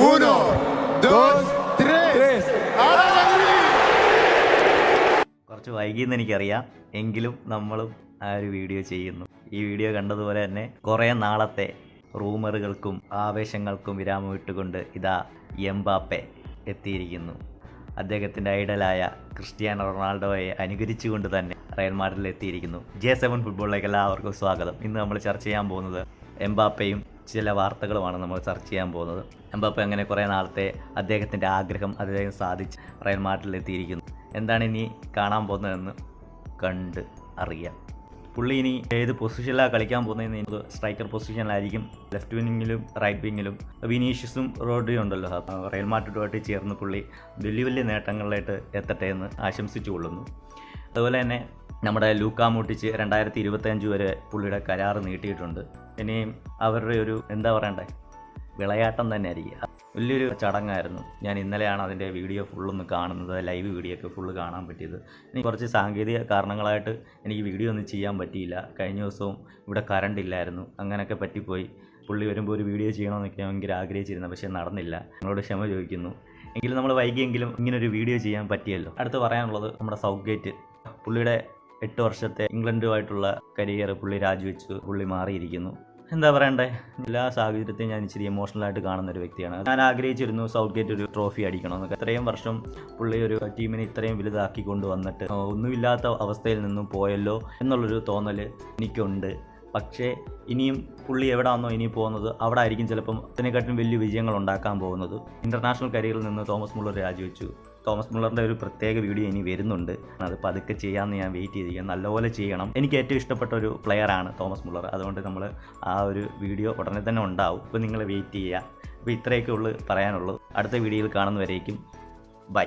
Uno, dos, tres. കുറച്ച് വൈകിയെന്ന് എനിക്കറിയാം. എങ്കിലും നമ്മളും ആ ഒരു വീഡിയോ ചെയ്യുന്നു. ഈ വീഡിയോ കണ്ടതുപോലെ തന്നെ കുറേ നാളത്തെ റൂമറുകൾക്കും ആവേശങ്ങൾക്കും വിരാമം ഇട്ടുകൊണ്ട് ഇതാ എംബാപ്പെ എത്തിയിരിക്കുന്നു. അദ്ദേഹത്തിന്റെ ഐഡലായ ക്രിസ്ത്യാനോ റൊണാൾഡോയെ അനുകരിച്ചുകൊണ്ട് തന്നെ റയൽ മാഡ്രിഡിൽ എത്തിയിരിക്കുന്നു. ജെ സെവൻ ഫുട്ബോളിലേക്ക് എല്ലാവർക്കും സ്വാഗതം. ഇന്ന് നമ്മൾ ചർച്ച ചെയ്യാൻ പോകുന്നത് എംബാപ്പയും ചില വാർത്തകളുമാണ് നമ്മൾ ചർച്ച ചെയ്യാൻ പോകുന്നത്. എംബാപ്പെ അങ്ങനെ കുറേ നാളത്തെ അദ്ദേഹത്തിന്റെ ആഗ്രഹം അദ്ദേഹം സാധിച്ച് റയൽ മാഡ്രിഡിൽ എത്തിയിരിക്കുന്നു എന്താണ് ഇനി കാണാൻ പോകുന്നതെന്ന് കണ്ട് അറിയാം. പുള്ളി ഇനി ഏത് പൊസിഷനിലാണ് കളിക്കാൻ പോകുന്നതെന്ന് എനിക്ക് സ്ട്രൈക്കർ പൊസിഷനിലായിരിക്കും. ലെഫ്റ്റ് വിങ്ങിലും റൈറ്റ് വിങ്ങിലും വിനീഷ്യസും റോഡ്രിയും ഉണ്ടല്ലോ. റയൽ മാഡ്രിഡുമായിട്ട് ചേർന്ന് പുള്ളി വലിയ വലിയ നേട്ടങ്ങളിലായിട്ട് എത്തട്ടെ എന്ന് ആശംസിച്ചു കൊള്ളുന്നു. അതുപോലെ തന്നെ നമ്മുടെ ലൂക്ക മൂട്ടിച്ച് രണ്ടായിരത്തി ഇരുപത്തഞ്ച് വരെ പുള്ളിയുടെ കരാർ നീട്ടിയിട്ടുണ്ട്. ഇനിയും അവരുടെ ഒരു എന്താ പറയണ്ടേ? വിളയാട്ടം തന്നെ ആയിരിക്കും വലിയൊരു ചടങ്ങായിരുന്നു. ഞാൻ ഇന്നലെയാണ് അതിന്റെ വീഡിയോ ഫുള്ളൊന്ന് കാണുന്നത് ലൈവ് വീഡിയോ ഒക്കെ ഫുള്ള് കാണാൻ പറ്റിയത്. എനിക്ക് കുറച്ച് സാങ്കേതിക കാരണങ്ങളായിട്ട് എനിക്ക് വീഡിയോ ഒന്നും ചെയ്യാൻ പറ്റിയില്ല. കഴിഞ്ഞ ദിവസവും ഇവിടെ കറണ്ട് ഇല്ലായിരുന്നു. അങ്ങനെയൊക്കെ പറ്റിപ്പോയി. പുള്ളി വരുമ്പോൾ ഒരു വീഡിയോ ചെയ്യണമെന്നൊക്കെ ഭയങ്കര ആഗ്രഹിച്ചിരുന്നു പക്ഷേ നടന്നില്ല. നിങ്ങളോട് ക്ഷമ ചോദിക്കുന്നു. എങ്കിലും നമ്മൾ വൈകിയെങ്കിലും ഇങ്ങനൊരു വീഡിയോ ചെയ്യാൻ പറ്റിയല്ലോ. അടുത്ത് പറയാനുള്ളത് നമ്മുടെ സൗത്ത് ഗേറ്റ് പുള്ളിയുടെ എട്ട് വർഷത്തെ ഇംഗ്ലണ്ടുമായിട്ടുള്ള കരിയർ പുള്ളി രാജിവെച്ചു. പുള്ളി മാറിയിരിക്കുന്നു. എന്താ പറയണ്ടേ? എല്ലാ സാഹചര്യത്തെയും ഞാൻ ഇച്ചിരി ആയിട്ട് കാണുന്ന ഒരു വ്യക്തിയാണ്. ഞാൻ ആഗ്രഹിച്ചിരുന്നു സൗത്ത് ഗേറ്റ് ഒരു ട്രോഫി അടിക്കണമെന്നൊക്കെ ഇത്രയും വർഷം പുള്ളി ഒരു ടീമിനെ ഇത്രയും വലുതാക്കി കൊണ്ടുവന്നിട്ട് ഒന്നുമില്ലാത്ത അവസ്ഥയിൽ നിന്നും പോയല്ലോ എന്നുള്ളൊരു തോന്നൽ എനിക്കുണ്ട്. പക്ഷേ ഇനിയും പുള്ളി എവിടെയാണോ ഇനി പോകുന്നത് അവിടെ ആയിരിക്കും ചിലപ്പം അതിനെക്കാട്ടും വലിയ വിജയങ്ങൾ ഉണ്ടാക്കാൻ പോകുന്നത്. ഇന്റർനാഷണൽ കരിയറിൽ നിന്ന് തോമസ് മുള്ളർ രാജിവെച്ചു. തോമസ് മുള്ളറിന്റെ ഒരു പ്രത്യേക വീഡിയോ ഇനി വരുന്നുണ്ട്. അത് പതുക്കെ ചെയ്യാമെന്ന് ഞാൻ വെയിറ്റ് ചെയ്തിരിക്കുക നല്ലപോലെ ചെയ്യണം. എനിക്ക് ഏറ്റവും ഇഷ്ടപ്പെട്ട ഒരു പ്ലെയറാണ് തോമസ് മുള്ളർ. അതുകൊണ്ട് നമ്മൾ ആ ഒരു വീഡിയോ ഉടനെ തന്നെ ഉണ്ടാവും. ഇപ്പോൾ നിങ്ങൾ വെയിറ്റ് ചെയ്യുക. അപ്പോൾ ഇത്രയൊക്കെ ഉള്ളു പറയാനുള്ളൂ. അടുത്ത വീഡിയോയിൽ കാണുന്നവരേക്കും. ബൈ